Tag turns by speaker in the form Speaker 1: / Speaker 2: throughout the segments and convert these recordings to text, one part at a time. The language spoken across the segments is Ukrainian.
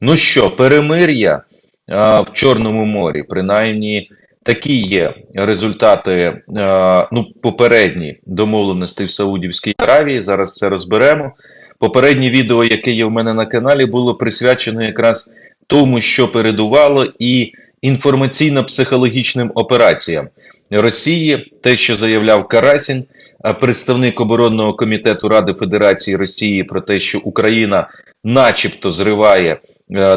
Speaker 1: Ну що, перемир'я в Чорному морі, принаймні такі є результати ну, попередні домовленості в Саудівській Аравії. Зараз це розберемо. Попереднє відео, яке є в мене на каналі, було присвячено якраз тому, що передувало, і інформаційно-психологічним операціям Росії, те, що заявляв Карасін, представник оборонного комітету Ради Федерації Росії, про те, що Україна, начебто, зриває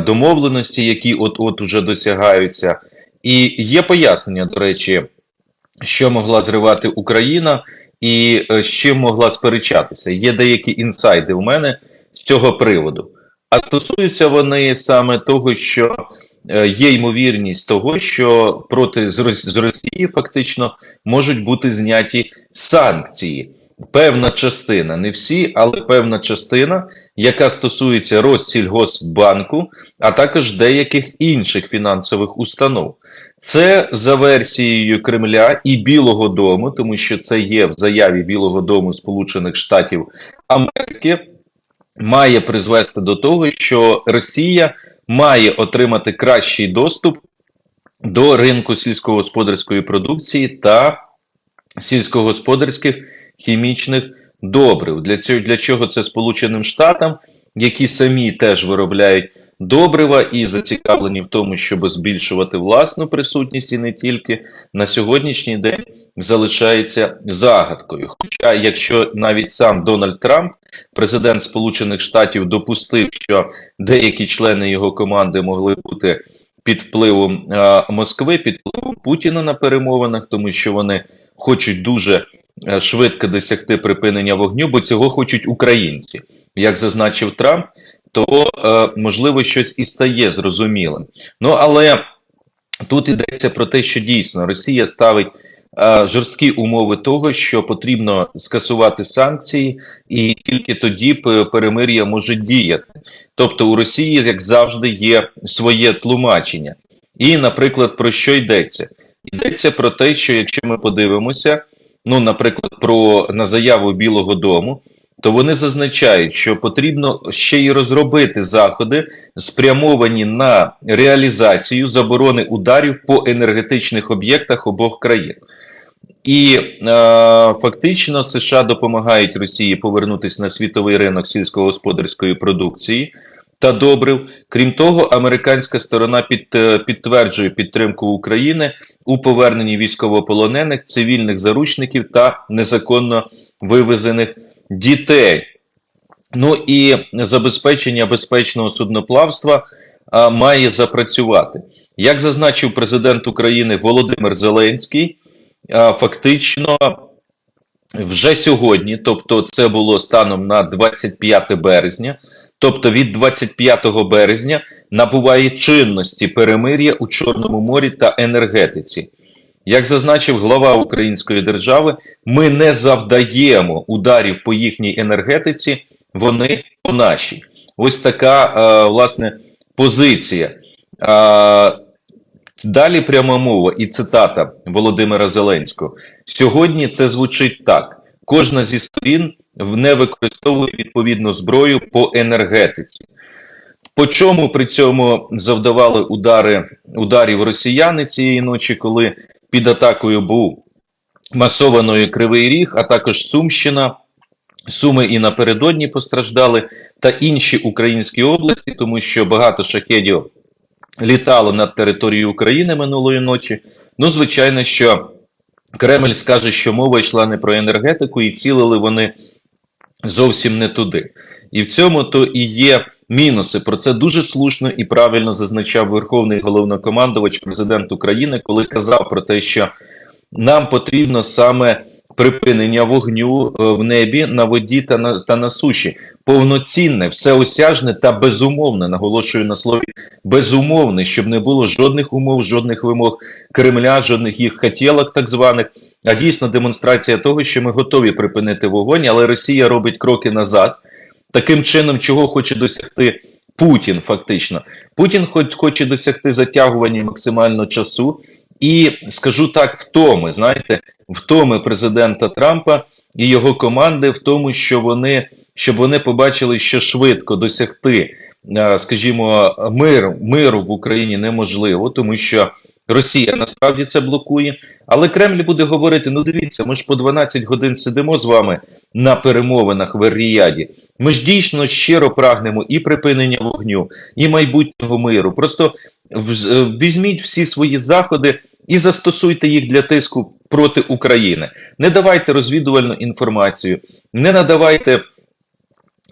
Speaker 1: домовленості, які от-от уже досягаються. І є пояснення, до речі, що могла зривати Україна і е, з чим могла сперечатися. Є деякі інсайди у мене з цього приводу. А стосуються вони саме того, що е, є ймовірність того, що проти з Росії фактично можуть бути зняті санкції. Певна частина, не всі, але певна частина, яка стосується Россільгосбанку, а також деяких інших фінансових установ. Це за версією Кремля і Білого Дому, тому що це є в заяві Білого Дому Сполучених Штатів Америки, має призвести до того, що Росія має отримати кращий доступ до ринку сільськогосподарської продукції та сільськогосподарських хімічних добрив. Для цього для чого це Сполученим Штатам, які самі теж виробляють добрива і зацікавлені в тому, щоб збільшувати власну присутність і не тільки на сьогоднішній день залишається загадкою. Хоча, якщо навіть сам Дональд Трамп, президент Сполучених Штатів, допустив, що деякі члени його команди могли бути під впливом Москви, під впливом Путіна на перемовинах, тому що вони хочуть дуже швидко досягти припинення вогню, бо цього хочуть українці. Як зазначив Трамп, то е, можливо щось і стає зрозумілим. Ну але тут йдеться про те, що дійсно Росія ставить е, жорсткі умови того, що потрібно скасувати санкції, і тільки тоді перемир'я може діяти. Тобто у Росії, як завжди, є своє тлумачення. І, наприклад, про що йдеться? Йдеться про те, що якщо ми подивимося, ну, наприклад, про на заяву Білого Дому, то вони зазначають, що потрібно ще й розробити заходи, спрямовані на реалізацію заборони ударів по енергетичних об'єктах обох країн. І е, фактично США допомагають Росії повернутися на світовий ринок сільськогосподарської продукції та добрив. Крім того, американська сторона під, е, підтверджує підтримку України у поверненні військовополонених, цивільних заручників та незаконно вивезених дітей. Ну і забезпечення безпечного судноплавства а, має запрацювати. Як зазначив президент України Володимир Зеленський, а, фактично вже сьогодні, тобто це було станом на 25 березня, тобто від 25 березня набуває чинності перемир'я у Чорному морі та енергетиці. Як зазначив глава Української держави, ми не завдаємо ударів по їхній енергетиці, вони по нашій. Ось така е, власне позиція. Е, далі пряма мова і цитата Володимира Зеленського. Сьогодні це звучить так: кожна зі сторін не використовує відповідну зброю по енергетиці. По чому при цьому завдавали удари ударів росіяни цієї ночі, коли під атакою був масованої Кривий Ріг, а також Сумщина. Суми і напередодні постраждали, та інші українські області, тому що багато шахедів літало над територією України минулої ночі. Ну, звичайно, що Кремль скаже, що мова йшла не про енергетику, і цілили вони зовсім не туди. І в цьому то і є мінуси. Про це дуже слушно і правильно зазначав Верховний головнокомандувач, президент України, коли казав про те, що нам потрібно саме припинення вогню е, в небі, на воді та на, та на суші. Повноцінне, всеосяжне та безумовне, наголошую на слові безумовне, щоб не було жодних умов, жодних вимог Кремля, жодних їх хотілок, так званих. А дійсно демонстрація того, що ми готові припинити вогонь, але Росія робить кроки назад. Таким чином, чого хоче досягти Путін, фактично. Путін хоч хоче досягти затягування максимально часу, і скажу так, втоми, знаєте, втоми президента Трампа і його команди в тому, що вони щоб вони побачили, що швидко досягти е, скажімо, мир, миру в Україні неможливо, тому що Росія насправді це блокує. Але Кремль буде говорити: ну дивіться, ми ж по 12 годин сидимо з вами на перемовинах в Ер-Ріяді. Ми ж дійсно щиро прагнемо і припинення вогню, і майбутнього миру. Просто е, візьміть всі свої заходи і застосуйте їх для тиску проти України. Не давайте розвідувальну інформацію, не надавайте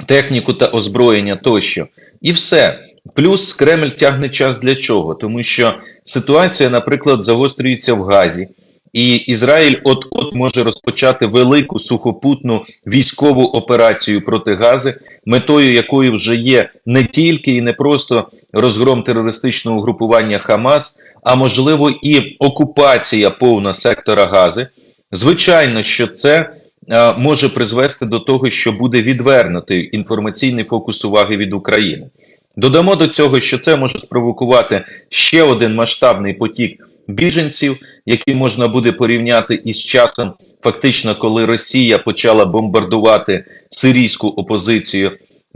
Speaker 1: техніку та озброєння тощо. І все. Плюс Кремль тягне час для чого? Тому що ситуація, наприклад, загострюється в Газі, і Ізраїль от-от може розпочати велику сухопутну військову операцію проти Гази, метою якої вже є не тільки і не просто розгром терористичного угрупування Хамас, а можливо і окупація повна сектора Гази. Звичайно, що це може призвести до того, що буде відвернутий інформаційний фокус уваги від України. Додамо до цього, що це може спровокувати ще один масштабний потік біженців, який можна буде порівняти із часом, фактично, коли Росія почала бомбардувати сирійську опозицію.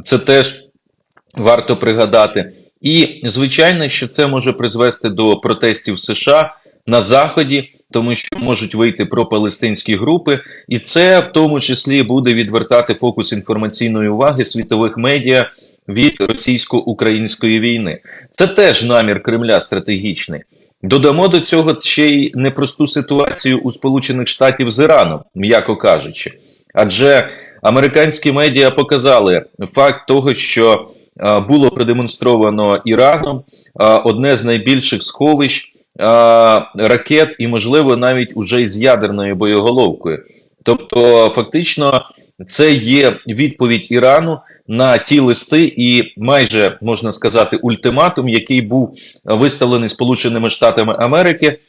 Speaker 1: Це теж варто пригадати. І звичайно, що це може призвести до протестів США на заході, тому що можуть вийти пропалестинські групи, і це в тому числі буде відвертати фокус інформаційної уваги світових медіа від російсько-української війни. Це теж намір Кремля стратегічний. Додамо до цього ще й непросту ситуацію у Сполучених Штатів з Іраном, м'яко кажучи. Адже американські медіа показали факт того, що було продемонстровано Іраном одне з найбільших сховищ ракет, і, можливо, навіть уже із ядерною боєголовкою. Тобто, фактично, це є відповідь Ірану на ті листи, і майже можна сказати, ультиматум, який був виставлений Сполученими Штатами Америки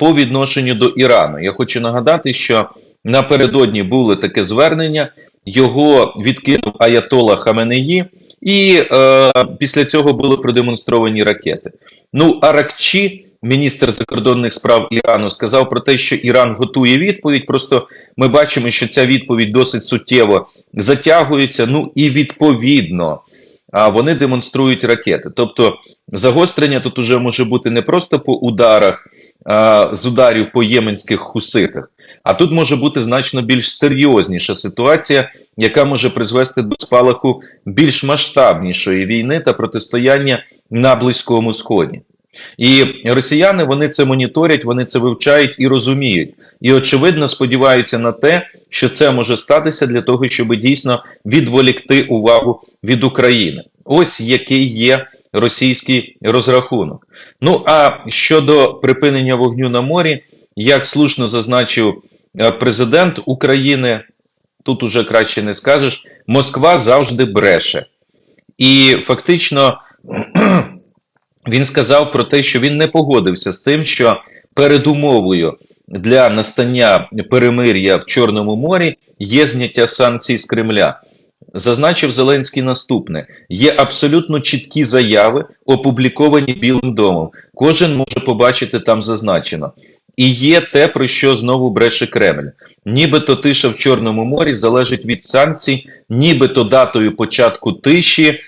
Speaker 1: по відношенню до Ірану. Я хочу нагадати, що напередодні було таке звернення, його відкинув Аятола Хаменеї, і е, після цього були продемонстровані ракети. Ну, Аракчі, міністр закордонних справ Ірану, сказав про те, що Іран готує відповідь. Просто ми бачимо, що ця відповідь досить суттєво затягується. Ну і відповідно а вони демонструють ракети. Тобто загострення тут уже може бути не просто по ударах з ударів по єменських хуситах, а тут може бути значно більш серйозніша ситуація, яка може призвести до спалаху більш масштабнішої війни та протистояння на Близькому Сході. І росіяни вони це моніторять, вони це вивчають і розуміють. І очевидно сподіваються на те, що це може статися для того, щоб дійсно відволікти увагу від України. Ось який є російський розрахунок. Ну а щодо припинення вогню на морі, як слушно зазначив е, президент України, тут уже краще не скажеш, Москва завжди бреше. І фактично він сказав про те, що він не погодився з тим, що передумовою для настання перемир'я в Чорному морі є зняття санкцій з Кремля. Зазначив Зеленський наступне: є абсолютно чіткі заяви, опубліковані Білим домом. Кожен може побачити там зазначено. І є те, про що знову бреше Кремль. Нібито тиша в Чорному морі залежить від санкцій, нібито датою початку тиші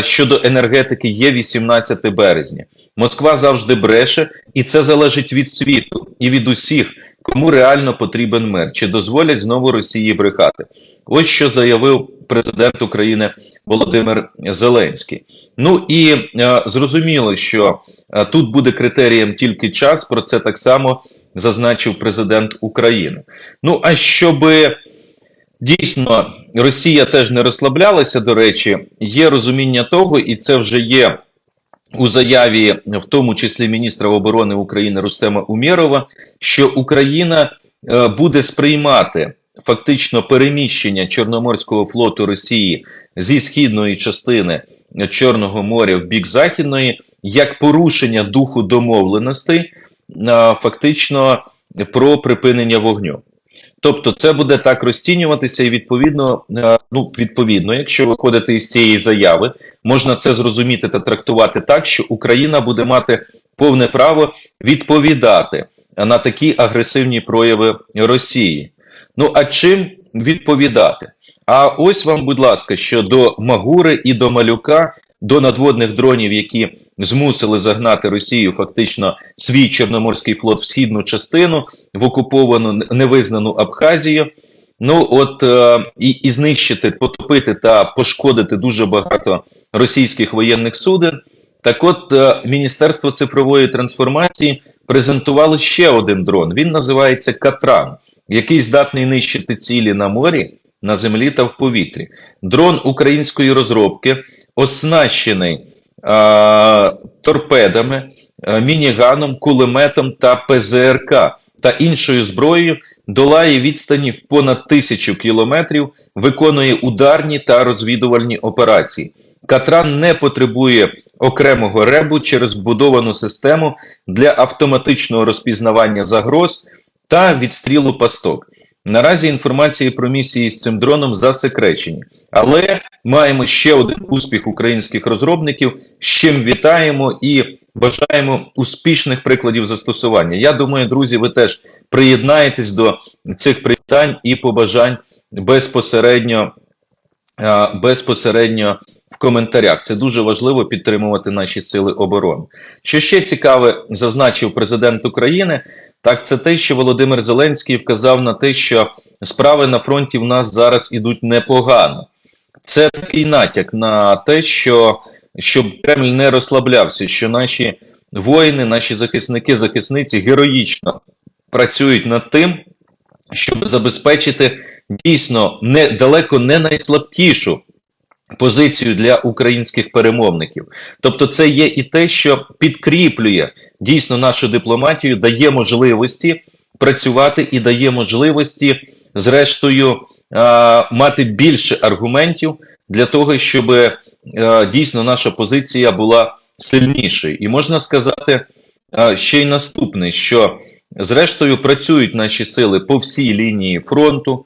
Speaker 1: щодо енергетики є 18 березня. Москва завжди бреше, і це залежить від світу і від усіх, кому реально потрібен мир. Чи дозволять знову Росії брехати? Ось що заявив президент України Володимир Зеленський. Ну і е, зрозуміло, що е, тут буде критерієм тільки час. Про це так само зазначив президент України. Ну а щоби дійсно Росія теж не розслаблялася, до речі, є розуміння того, і це вже є у заяві, в тому числі міністра оборони України Рустема Умєрова, що Україна е, буде сприймати фактично переміщення Чорноморського флоту Росії зі східної частини Чорного моря в бік західної як порушення духу домовленостей, е, фактично про припинення вогню. Тобто це буде так розцінюватися, і відповідно, е, ну відповідно, якщо виходити із цієї заяви, можна це зрозуміти та трактувати так, що Україна буде мати повне право відповідати на такі агресивні прояви Росії. Ну а чим відповідати? А ось вам, будь ласка, що до Магури і до Малюка до надводних дронів, які змусили загнати Росію фактично свій Чорноморський флот в східну частину в окуповану невизнану Абхазію. Ну от е, і, і знищити, потопити та пошкодити дуже багато російських воєнних суден. Так, от е, Міністерство цифрової трансформації презентувало ще один дрон. Він називається Катран, який здатний нищити цілі на морі, на землі та в повітрі. Дрон української розробки, оснащений торпедами, е, мініганом, кулеметом та ПЗРК та іншою зброєю, долає відстані в понад тисячу кілометрів, виконує ударні та розвідувальні операції. Катран не потребує окремого ребу через вбудовану систему для автоматичного розпізнавання загроз та відстрілу пасток. Наразі інформації про місії з цим дроном засекречені, але маємо ще один успіх українських розробників. З чим вітаємо і бажаємо успішних прикладів застосування. Я думаю, друзі, ви теж приєднаєтесь до цих привітань і побажань безпосередньо, безпосередньо в коментарях. Це дуже важливо підтримувати наші сили оборони. Що ще цікаве, зазначив президент України. Так, це те, що Володимир Зеленський вказав на те, що справи на фронті в нас зараз ідуть непогано. Це такий натяк на те, що щоб Кремль не розслаблявся, що наші воїни, наші захисники, захисниці героїчно працюють над тим, щоб забезпечити дійсно не далеко не найслабкішу позицію для українських перемовників. Тобто, це є і те, що підкріплює дійсно нашу дипломатію, дає можливості працювати і дає можливості, зрештою, мати більше аргументів для того, щоб дійсно наша позиція була сильнішою. І можна сказати ще й наступне, що зрештою працюють наші сили по всій лінії фронту.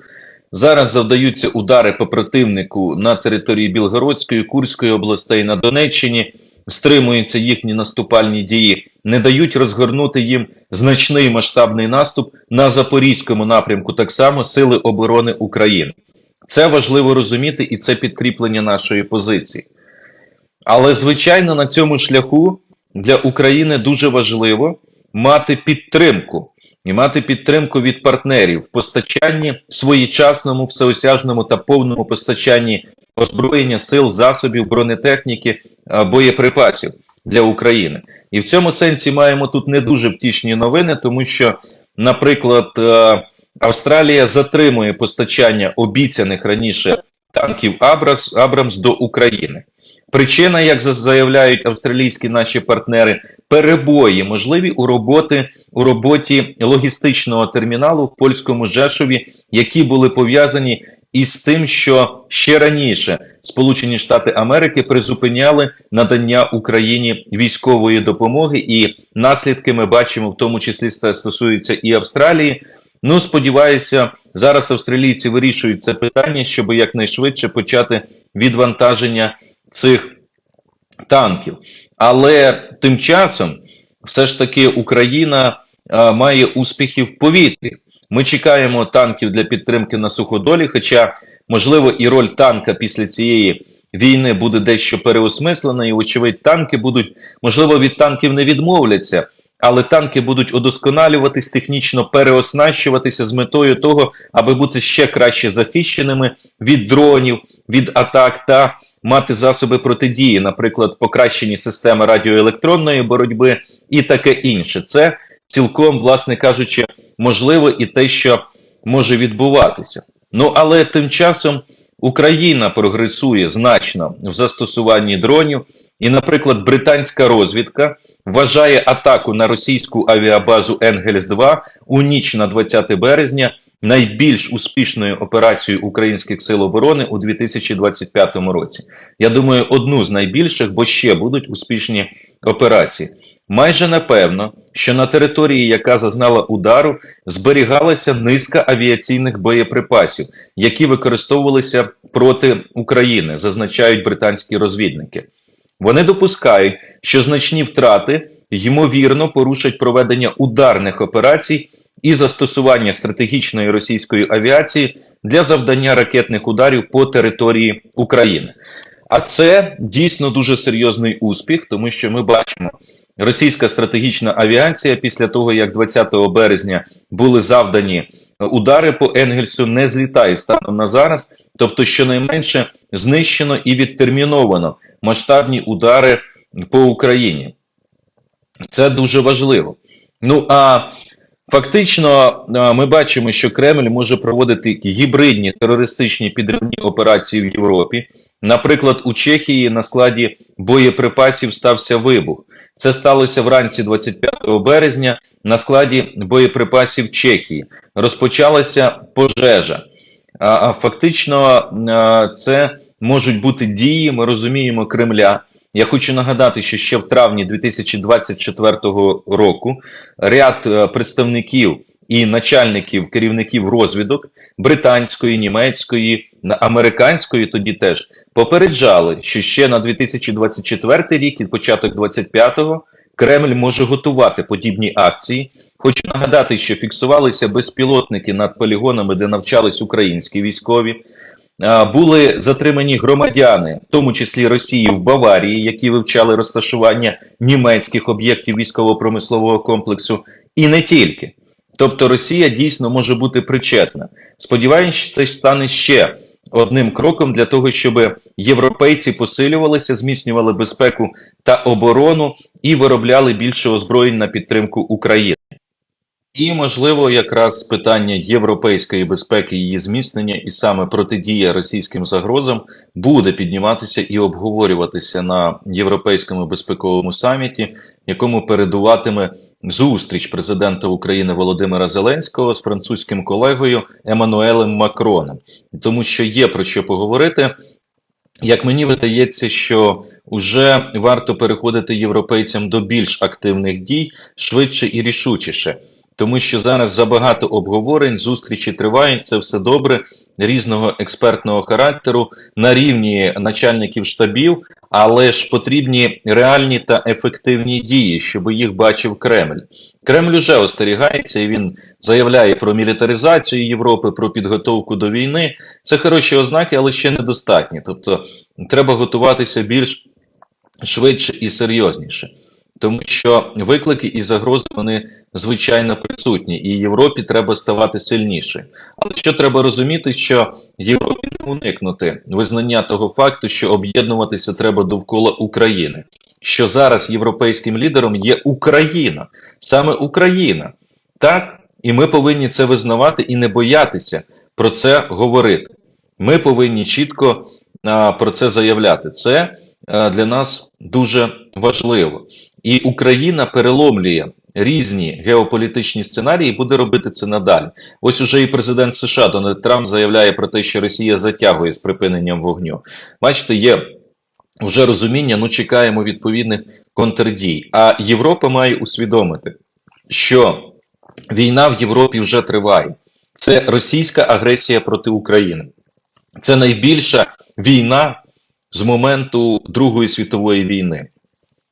Speaker 1: Зараз завдаються удари по противнику на території Білгородської, Курської областей на Донеччині, стримуються їхні наступальні дії, не дають розгорнути їм значний масштабний наступ на Запорізькому напрямку, так само Сили оборони України. Це важливо розуміти, і це підкріплення нашої позиції. Але, звичайно, на цьому шляху для України дуже важливо мати підтримку і мати підтримку від партнерів в постачанні своєчасному, всеосяжному та повному постачанні озброєння сил, засобів, бронетехніки, боєприпасів для України. І в цьому сенсі маємо тут не дуже втішні новини, тому що, наприклад, Австралія затримує постачання обіцяних раніше танків Абрас, Абрамс до України. Причина, як за- заявляють австралійські наші партнери, перебої можливі у роботи у роботі логістичного терміналу в польському Жешові, які були пов'язані із тим, що ще раніше Сполучені Штати Америки призупиняли надання Україні військової допомоги, і наслідки ми бачимо, в тому числі стосуються і Австралії. Ну, сподіваюся, зараз австралійці вирішують це питання, щоб якнайшвидше почати відвантаження цих танків. Але тим часом, все ж таки, Україна а, має успіхи в повітрі. Ми чекаємо танків для підтримки на суходолі, хоча, можливо, і роль танка після цієї війни буде дещо переосмислена, і, вочевидь, танки будуть, можливо, від танків не відмовляться, але танки будуть удосконалюватись, технічно переоснащуватися з метою того, аби бути ще краще захищеними від дронів, від атак та мати засоби протидії, наприклад, покращені системи радіоелектронної боротьби і таке інше. Це цілком, власне кажучи, можливо і те, що може відбуватися. Ну але тим часом Україна прогресує значно в застосуванні дронів, і, наприклад, британська розвідка вважає атаку на російську авіабазу Енгельс 2 у ніч на 20 березня найбільш успішною операцією українських сил оборони у 2025 році. Я думаю, одну з найбільших, бо ще будуть успішні операції. Майже напевно, що на території, яка зазнала удару, зберігалася низка авіаційних боєприпасів, які використовувалися проти України, зазначають британські розвідники. Вони допускають, що значні втрати ймовірно порушать проведення ударних операцій і застосування стратегічної російської авіації для завдання ракетних ударів по території України. А це дійсно дуже серйозний успіх, тому що ми бачимо, російська стратегічна авіація після того, як 20 березня були завдані удари по Енгельсу, не злітає станом на зараз. Тобто, щонайменше знищено і відтерміновано масштабні удари по Україні. Це дуже важливо. Ну а фактично ми бачимо, що Кремль може проводити гібридні терористичні підривні операції в Європі. Наприклад, у Чехії на складі боєприпасів стався вибух. Це сталося вранці 25 березня на складі боєприпасів Чехії. Розпочалася пожежа. А, фактично, це можуть бути дії, ми розуміємо, Кремля. Я хочу нагадати, що ще в травні 2024 року ряд е, представників і начальників керівників розвідок британської, німецької, американської тоді теж попереджали, що ще на 2024 рік і початок 25-го Кремль може готувати подібні акції. Хочу нагадати, що фіксувалися безпілотники над полігонами, де навчались українські військові. Були затримані громадяни, в тому числі Росії в Баварії, які вивчали розташування німецьких об'єктів військово-промислового комплексу, і не тільки. Тобто Росія дійсно може бути причетна. Сподіваюся, що це стане ще одним кроком для того, щоб європейці посилювалися, зміцнювали безпеку та оборону і виробляли більше озброєнь на підтримку України. І, можливо, якраз питання європейської безпеки, її зміцнення і саме протидія російським загрозам буде підніматися і обговорюватися на європейському безпековому саміті, якому передуватиме зустріч президента України Володимира Зеленського з французьким колегою Еммануелем Макроном, тому що є про що поговорити. Як мені видається, що вже варто переходити європейцям до більш активних дій швидше і рішучіше, тому що зараз забагато обговорень, зустрічі тривають, це все добре, різного експертного характеру на рівні начальників штабів, але ж потрібні реальні та ефективні дії, щоб їх бачив Кремль. Кремль уже остерігається і він заявляє про мілітаризацію Європи, про підготовку до війни. Це хороші ознаки, але ще недостатні. Тобто треба готуватися більш швидше і серйозніше. Тому що виклики і загрози вони звичайно присутні, і Європі треба ставати сильніше. Але що треба розуміти, що Європі не уникнути визнання того факту, що об'єднуватися треба довкола України. Що зараз європейським лідером є Україна, саме Україна. Так, і ми повинні це визнавати і не боятися про це говорити. Ми повинні чітко а, про це заявляти. Це а, для нас дуже важливо. І Україна переломлює різні геополітичні сценарії буде робити це надалі. Ось уже і президент США Дональд Трамп заявляє про те, що Росія затягує з припиненням вогню. Бачите, є вже розуміння, ну чекаємо відповідних контрдій. А Європа має усвідомити, що війна в Європі вже триває. Це російська агресія проти України. Це найбільша війна з моменту Другої світової війни.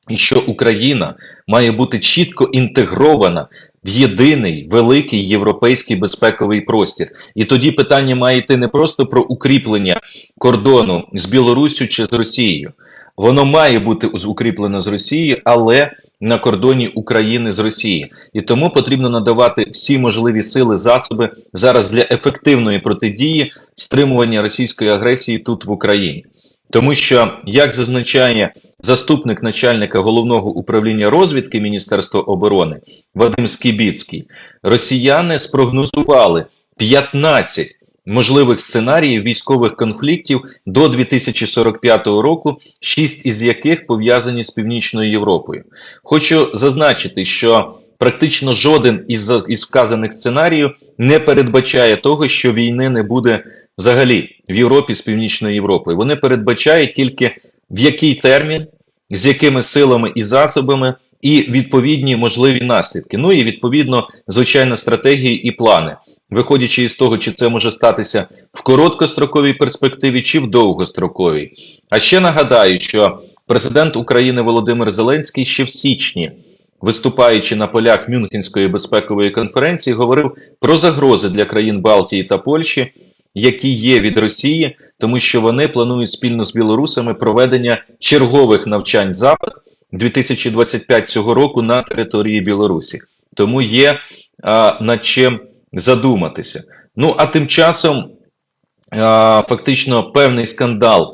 Speaker 1: І що Україна має бути чітко інтегрована в єдиний великий європейський безпековий простір. І тоді питання має йти не просто про укріплення кордону з Білоруссю чи з Росією. Воно має бути укріплено з Росією, але на кордоні України з Росією. І тому потрібно надавати всі можливі сили, засоби зараз для ефективної протидії стримування російської агресії тут в Україні. Тому що, як зазначає заступник начальника головного управління розвідки Міністерства оборони Вадим Скібіцький, росіяни спрогнозували 15 можливих сценаріїв військових конфліктів до 2045 року, 6 із яких пов'язані з Північною Європою. Хочу зазначити, що практично жоден із, із вказаних сценаріїв не передбачає того, що війни не буде взагалі в Європі з Північною Європою. Вони передбачають тільки в який термін, з якими силами і засобами, і відповідні можливі наслідки. Ну і відповідно, звичайно, стратегії і плани, виходячи із того, чи це може статися в короткостроковій перспективі, чи в довгостроковій. А ще нагадаю, що президент України Володимир Зеленський ще в січні. Виступаючи на полях Мюнхенської безпекової конференції, говорив про загрози для країн Балтії та Польщі які є від Росії, тому що вони планують спільно з білорусами проведення чергових навчань запад 2025 цього року на території Білорусі. Тому є а, над чим задуматися. Ну а тим часом а, фактично певний скандал.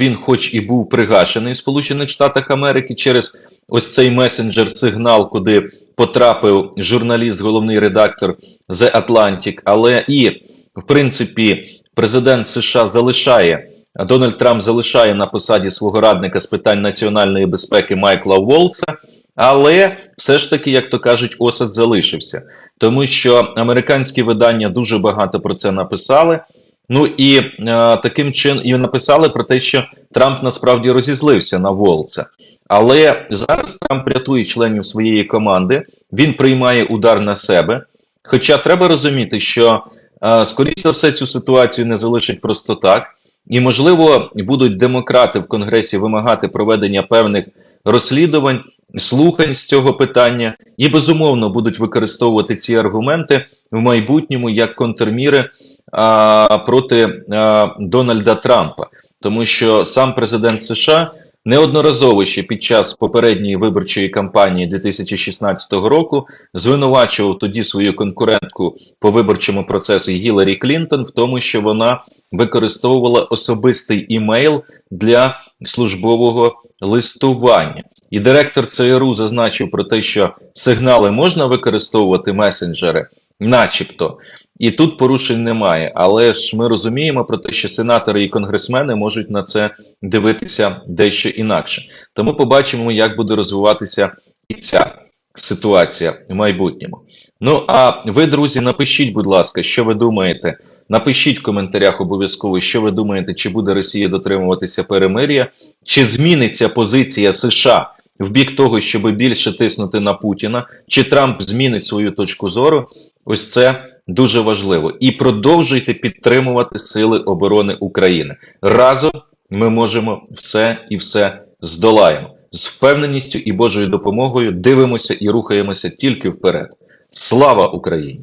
Speaker 1: Він, хоч і був пригашений в Сполучених Штатах Америки через ось цей месенджер сигнал, куди потрапив журналіст, головний редактор The Atlantic, але і в принципі президент США залишає Дональд Трамп залишає на посаді свого радника з питань національної безпеки Майкла Волца, але все ж таки, як то кажуть, осад залишився, тому що американські видання дуже багато про це написали. Ну і е, таким чином і написали про те, що Трамп насправді розізлився на Волца. Але зараз Трамп рятує членів своєї команди, він приймає удар на себе. Хоча треба розуміти, що е, за все цю ситуацію не залишить просто так, і можливо будуть демократи в Конгресі вимагати проведення певних розслідувань, слухань з цього питання, і безумовно будуть використовувати ці аргументи в майбутньому як контрміри а, проти а, Дональда Трампа, тому що сам президент США неодноразово ще під час попередньої виборчої кампанії 2016 року звинувачував тоді свою конкурентку по виборчому процесу Гіларі Клінтон в тому, що вона використовувала особистий імейл для службового листування. І директор ЦРУ зазначив про те, що сигнали можна використовувати месенджери, начебто, і тут порушень немає. Але ж ми розуміємо про те, що сенатори і конгресмени можуть на це дивитися дещо інакше. Тому побачимо, як буде розвиватися і ця ситуація в майбутньому. Ну а ви, друзі, напишіть, будь ласка, що ви думаєте. Напишіть в коментарях обов'язково, що ви думаєте, чи буде Росія дотримуватися перемир'я, чи зміниться позиція США в бік того, щоб більше тиснути на Путіна, чи Трамп змінить свою точку зору. Ось це дуже важливо. І продовжуйте підтримувати Сили оборони України. Разом ми можемо все і все здолаємо. З впевненістю і Божою допомогою дивимося і рухаємося тільки вперед. Слава Україні!